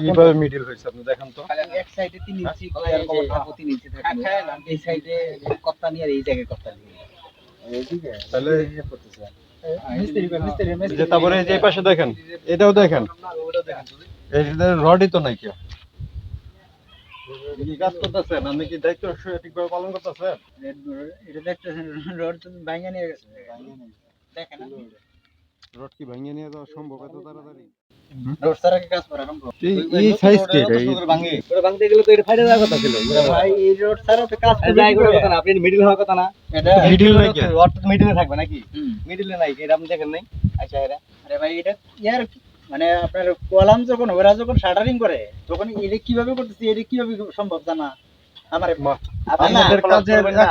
কীভাবে মিডিল হয়েছে আপনি দেখেন তো। এক সাইডে তিন ইঞ্চি আর কমর থাকো তিন ইঞ্চি থাকে এই সাইডে কপ্তা নিয়ে আর এই জায়গায় কপ্তা নিয়ে। তাহলে মিস্ত্রি মিস্ত্রি যে তারপরে এই যে এই পাশে দেখেন এটাও দেখেন। রডই তো নাই কেউ। কি কাজ করতেছেন? আপনি কি দায়িত্ব ঠিকভাবে পালন করতেছেন? এটা দেখতেছেন রড তো ভাঙা নিয়ে গেছে। দেখেন রড কি ভাঙিয়ে নিয়ে যাওয়া সম্ভব এত তাড়াতাড়ি? রড ছাড়া কি কাজ করা সম্ভব এই সাইজ কি ভাঙে ভাঙতে গেলে তো এটা ফাইটে যাওয়ার কথা ছিল। ভাই এই রড ছাড়া তো কাজ করবে করে কথা না আপনি মিডিল হওয়ার কথা না। এটা মিডিল নাই কে? রড তো থাকবে নাকি? হুম। নাই এটা আপনি দেখেন নাই? আচ্ছা এরা আরে ভাই এটা ইয়ার মানে আপনার কলাম যখন ওরা যখন শাটারিং করে তখন এটা কীভাবে করতেছে এটা কীভাবে সম্ভব জানা? আমার আপনাদের কাজের করবেন না।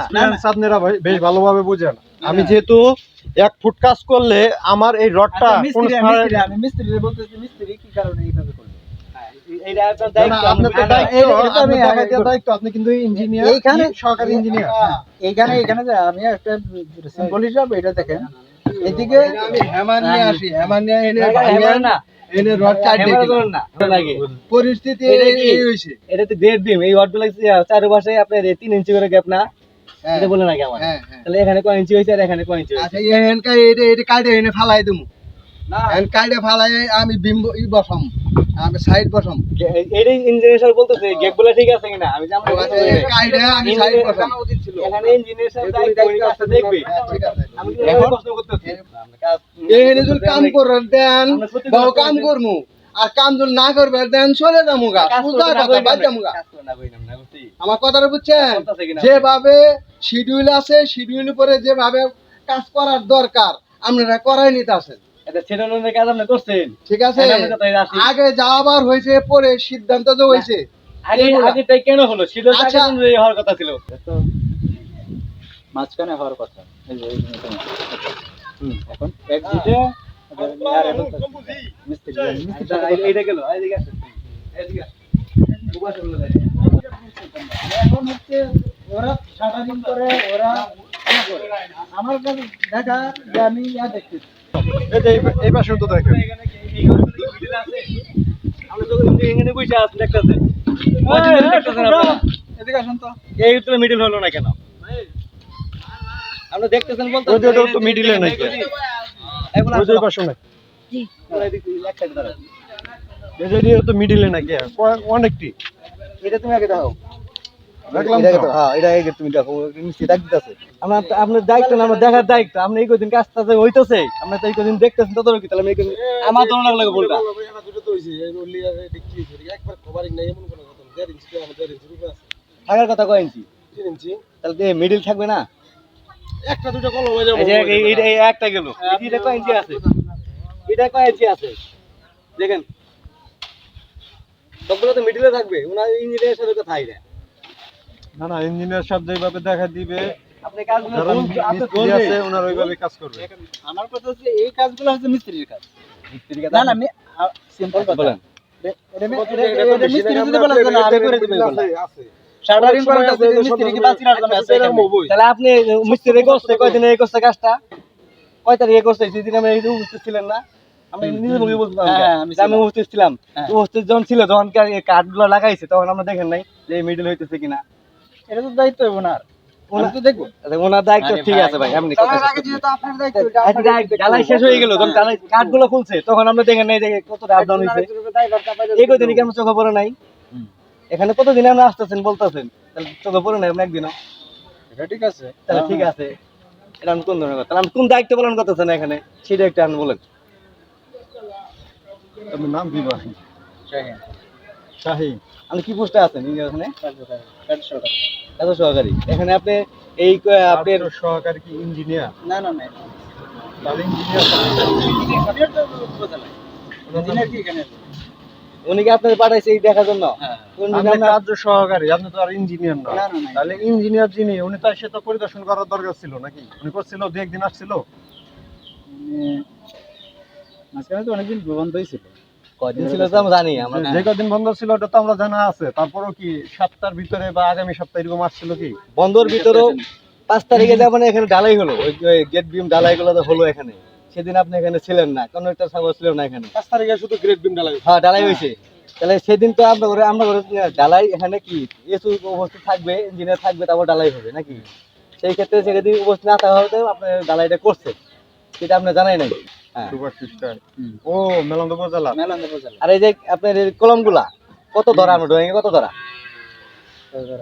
আপনারা বেশ ভালোভাবে বুঝেন। আমি না। যেহেতু এক ফুট কাজ করলে আমার এই রডটা আচ্ছা, মিস্ত্রি স্থানে- মিস্ত্রি আমি মিস্ত্রি বলতেছি মিস্ত্রি কি কারণে এইভাবে এদিকে হ্যামার নিয়ে আসি হ্যামার নিয়ে এনে না পরিস্থিতি এটা এই- কি? এই হইছে। এটা তো গ্রেড বিম এই ওয়ার্ডগুলো চারপাশে আপনার তিন ইঞ্চি করে গ্যাপ না। হ্যাঁ, এটা বলে নাকি আমার। হ্যাঁ, হ্যাঁ। তাহলে এখানে কয় ইঞ্চি হয়েছে আর এখানে কয় ইঞ্চি হয়েছে। আচ্ছা এখানকার এটা এটা কাটে এনে ফালাই দেবো ফালাই আমি ই বসাম। আমি সাইড বসাম। এটাই ইঞ্জিনিয়ার স্যার বলতেছে গ্যাপগুলো ঠিক আছে কিনা? আমি জানতে আমি সাইড বসাম। এখানে ইঞ্জিনিয়ার স্যার দায়িত্ব উনি কাজটা দেখবে। হ্যাঁ, ঠিক আছে। আমি প্রশ্ন করতেছি। এখানে যদি কাম করার দেন কাম। করমু। আর কাম যদি না করবে দেন চলে যাব গা কাজ সোজা করতে না কথা বাদ না, গা কাজ করতে না কইলাম না, বুঝছি? আমার কথাটা বুঝছেন? যেভাবে শিডিউল আছে শিডিউল উপরে যেভাবে কাজ করার দরকার আপনারা করাই নিতে আসেন এটা ছেড়ে লোনের কাজ আপনি করছেন? ঠিক আছে? হ্যাঁ। আগে যাওয়াবার হয়েছে পরে সিদ্ধান্ত হয়েছে। কেন হলো? তো আগে আচ্ছা। হওয়ার কথা ছিল। মাঝখানে হওয়ার কথা। এখন এইটা গেল হচ্ছে ওরা করে ওরা আমার কাছে দেখা যে আমি ইয়া দেখতেছি। এই যে এই- এই পাশে তো দেখেন। মিডিল আছে। আপনি তো এখানে বসে আছেন দেখতেছেন ওই যে দেখতেছেন আপনারা। এদিকে আসুন তো এই তো মিডিল হলো না কেন আপনি দেখতেছেন বলতে ওই যে তো এ নাই এখন ওই যে পাশে নাই এক এই যে এটা তো মিডিলে নাকি? অনেকটি। এটা তুমি আগে দাও আপনার দায়িত্ব না আমার দেখার দায়িত্ব। আপনি এই কদিন কাজটা যে হইতেছে আপনি তো এই কদিন দেখতেছেন তত কি তাহলে আমি এই কদিন আমার তো লাগল বলটা থাকার কথা কয় ইঞ্চি তাহলে মিডিল থাকবে না? একটা দুটো কলম হয়ে এই- একটা গেল। এটা কয় ইঞ্চি আছে? এটা কয় ইঞ্চি আছে? দেখেন। সবগুলো তো মিডিলে থাকবে। ওনার ইঞ্জিনিয়ারের সাথে কথা আইরা না না ইঞ্জিনিয়ার সাহেব যেভাবে দেখা দিবে আপনি কাজগুলো মিস্ত্রি আছে ওনারা ওইভাবে কাজ করবে। আমার কথা হচ্ছে এই কাজগুলো হচ্ছে মিস্ত্রির কাজ। মিস্ত্রির কাজ না না সিম্পল কথা। বলেন। এ- এটা মি- এটা- এটা- এটা মিস্ত্রি যদি বলে না, আমি করে দিব এগুলো। শাটারিং করে যদি মিস্ত্রি কি বাঁচিয়ে রাখবে না, তাহলে আপনি মিস্ত্রি করছে কয়দিন এই করছে কাজটা? কয় তারিখে করছে সেদিন আমি এই উপস্থিত ছিলেন না আমি নিজে মুখে বলতে হ্যাঁ, আমি যে উপস্থিত ছিলাম। হ্যাঁ। উপস্থিত যখন ছিল যখন কাঠগুলো লাগাইছে তখন আমরা দেখেন নাই যে মিডিল হইতেছে কিনা। এটা তো দায়িত্ব ওনার। ওনার তো দেখব। ওনার দায়িত্ব ঠিক আছে ভাই আপনি তার কথা শেষ আগে করুন। যেহেতু আপনার দায়িত্ব, এটা আপনার দায়িত্ব। ঢালাই শেষ হয়ে গেল যখন ঢালাই কাঠগুলো খুলছে তখন আমরা দেখেন নাই যে কতটা আপ ডাউন হয়েছে। এই কদিন কি চোখে পড়ে নাই? এখানে কতদিন আমরা আসতেছেন বলতেছেন? তাহলে চোখে পড়ে নাই একদিনও। এটা ঠিক আছে। তাহলে ঠিক আছে। এটা আমি কোন ধরনের কথা? আমি কোন দায়িত্ব পালন করতেছেন এখানে? সেটা একটা আপনি বলেন। নাম কি ভাই? শাহী আপনি কি পোস্টে আছেন এখানে। এত সহকারী। এখানে আপনি এই আপনার সহকারী কি ইঞ্জিনিয়ার? না না তো? উনি কি আপনাকে পাঠাইছে এই দেখার জন্য? হ্যাঁ। আপনি কার্য সহকারী আপনি তো আর ইঞ্জিনিয়ার না। না, না, না। তাহলে ইঞ্জিনিয়ার যিনি উনি তার সাথে পরিদর্শন করার দরকার ছিল নাকি? উনি করছিল দু একদিন আসছিল? মানে, মাঝখানে তো অনেকদিন বন্ধ হয়েছিল। কদিন ছিল তো আমরা জানি আমরা যে কদিন বন্ধ ছিল ওটা তো আমরা জানা আছে। তারপরও কি সপ্তাহের ভিতরে বা আগামী সপ্তাহে এরকম আসছিল কি? বন্ধর ভিতরেও পাঁচ তারিখে যেমন এখানে ডালাই হলো। ওই গেট বিম ডালাই গুলো তো হলো এখানে। সেদিন আপনি এখানে ছিলেন না কোনো একটা সাগর ছিল না এখানে। পাঁচ তারিখে শুধু গ্রেড বিম ঢালাই হ্যাঁ ডালাই হয়েছে। তাহলে সেদিন তো আমরা করে আমরা করে ডালাই এখানে কি এসু উপস্থিত থাকবে ইঞ্জিনিয়ার থাকবে তারপর ডালাই হবে নাকি? সেই ক্ষেত্রে সেদিন উপস্থিত না থাকা হতে আপনার ডালাইটা করছে সেটা আপনি জানাই নাই। Super sister. ও মেলন্দ উপজেলা মেলান্দ উপজেলা আর এই যে আপনার কলমগুলা কত ধরা আমরা ড্রয়িং কত ধরা?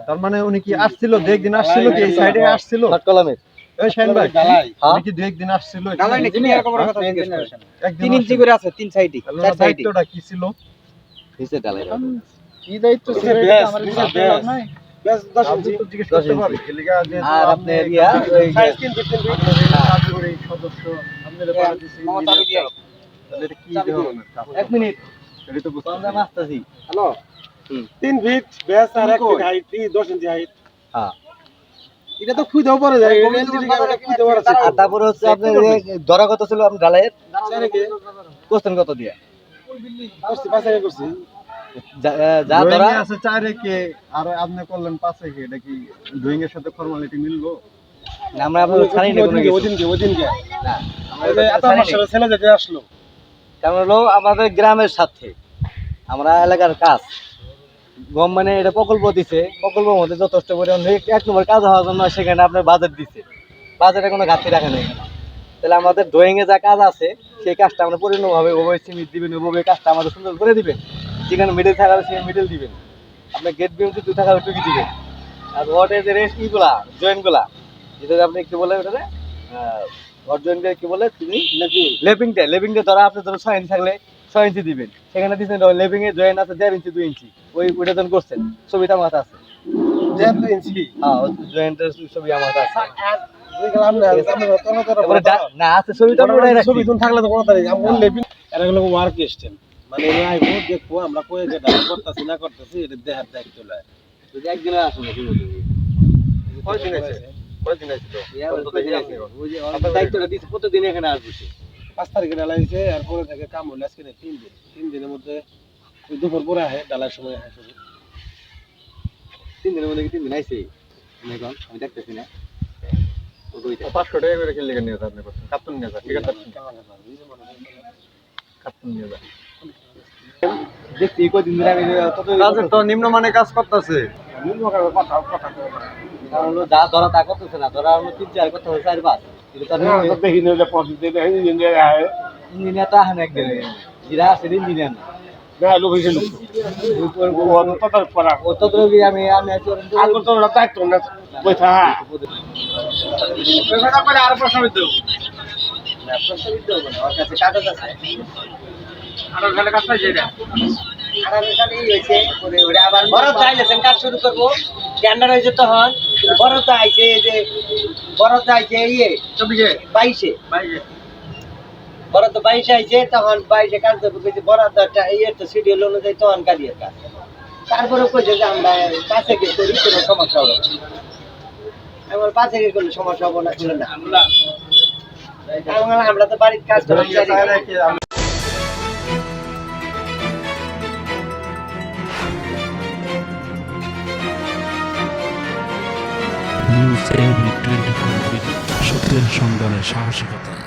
তার মানে উনি কি আসছিল? দু একদিন আসছিল কি? এই সাইডে আসছিল? কলমের। এই শাইন ভাই হ্যাঁ। উনি কি দু একদিন আসছিল? হ্যাঁ? এরকম কথা জিজ্ঞেস করে একদিন তিন ইঞ্চি করে আছে তিন সাইডে চার সাইডে। দায়িত্বটা কি ছিল? নিচে ডালাই কি দায়িত্ব ছিল? এটা ব্যাস, ব্যাস। লাভ নাই। জিজ্ঞেস করতে ইঞ্চি। যে আর আপনার ইয়া ওই যে- আপনার এই কার্যকরী সদস্য। আপনারা পাঠিয়েছে মামা চাবি দিয়ে আই। তাহলে এটা কি চাবি দিয়ে। ধরনের কাজ? এক মিনিট। এটা তো বুঝতে আমরা হ্যালো? তিন ফিট ব্যাস আর এক ফিট হাইট দশ ইঞ্চি হাইট হ্যাঁ। এটা তো খুঁজেও পরে যায় আর তারপরে হচ্ছে আপনার এই কত ছিল আপনার ডালাইয়ের কোশ্চেন কত দিয়ে? করছি পাঁচ টাকা করছি। যা- যা ধরা। আছে চারে কে আর আপনি করলেন পাঁচে কে এটা কি ড্রয়িং এর সাথে ফর্মালিটি মিললো আমরা আপনার ছাড়ি কোনো ওদিনকে ওদিনকে না, ছেলে যেতে আসলো। কারণ হলো আমাদের গ্রামের সাথে আমরা এলাকার কাজ। গম মানে এটা প্রকল্প দিছে। প্রকল্পের মধ্যে যথেষ্ট পরিমাণ এক- নম্বর কাজ হওয়ার জন্য সেখানে আপনার বাজেট দিছে। বাজেটে কোনো ঘাটতি রাখে নেই। তাহলে আমাদের ড্রয়িং এ যা কাজ আছে সেই কাজটা আমরা পরিণতভাবে ওভাবে সিমিট দিবেন ওভাবে কাজটা আমাদের সুন্দর করে দিবেন। যেখানে মিডিল থাকা সেখানে মিডিল দিবেন। আপনার গেট বিম যদি থাকা টুকি দিবেন। আর ওয়াটের যে রেস্ট ইগুলা জয়েন্টগুলা যেটা আপনি একটু বলে ওটা জয়েন্টকে কি বলে? তুমি লেপিংটা লেপিংটা ধরা আপনি ধরো ছয় ইঞ্চি থাকলে ছয় ইঞ্চি দিবেন। সেখানে দিচ্ছেন লেপিং এ জয়েন্ট আছে দেড় ইঞ্চি দুই ইঞ্চি। ওই ওইটা যখন করছেন। ছবিটা আমার হাতে আছে। দেড় দুই ইঞ্চি? হ্যাঁ জয়েন্টের ছবি আমার হাতে আছে। না তোমরা তো তারপরে যা- না আছে ছবিটা আমরা ছবি থাকলে তো কোনো তারিখ আমরা লেবিন এরা হলো ওয়ার্ক এসছেন মানে আইবো দেখব আমরা কয়ে যেটা করতেছি না করতেছি এটা দেহার দায়িত্ব লয়। যদি একদিনে আসুন না, কি বলব? কয়দিন আছে? দায়িত্বটা দিচ্ছে, এখানে আসবে সে। পাঁচ তারিখে ডালা দিয়েছে আর থেকে কাম হলে আজকে তিন দিন তিন দিনের মধ্যে দুপুর পরে আহে ডালার সময় আহে শুধু তিন দিনের মধ্যে তিন দিন আইছে? আমি এখন, আমি দেখতেছি না। ও দুইটা। পাঁচশো টাকা করে কিনলে নিয়ে যান আপনি নিয়ে যান ঠিক আছে কার্টুন নিয়ে যান দেখছি কয়দিন ধরে আমি তো নিম্নমানের কাজ করতেছে কারণ হলো যা ধরা তা করতেছে না, ধরা হলো তিন চার করতে হবে, চার পাঁচ। কিন্তু তার দেখি নিলে দিন ইঞ্জিনিয়ার তো আহেন একদিনে। যারা আছে ইঞ্জিনিয়ার না। আর প্রশ্ন কাজ শুরু করব। টেন্ডার হয়েছে তখন বরফ আইছে এই যে বরফ আইছে ইয়ে চব্বিশে বাইশে। বাইশে। বরাদ্দ বাইশে আইছে তখন বাইশে কাজ করব বরাদ্দটা ইয়ে তো শিডিউল অনুযায়ী তখন কাজের কাজ। তারপরে কইছে যে আমরা পাশে গিয়ে করি কোনো সমস্যা হবে আমার পাশে গিয়ে করলে সমস্যা হবে না ছিল না। আমরা তো বাড়ির কাজ করি আমি এভরি টোয়েন্টি ফোর সত্যের সন্ধানে সাহসিকতা।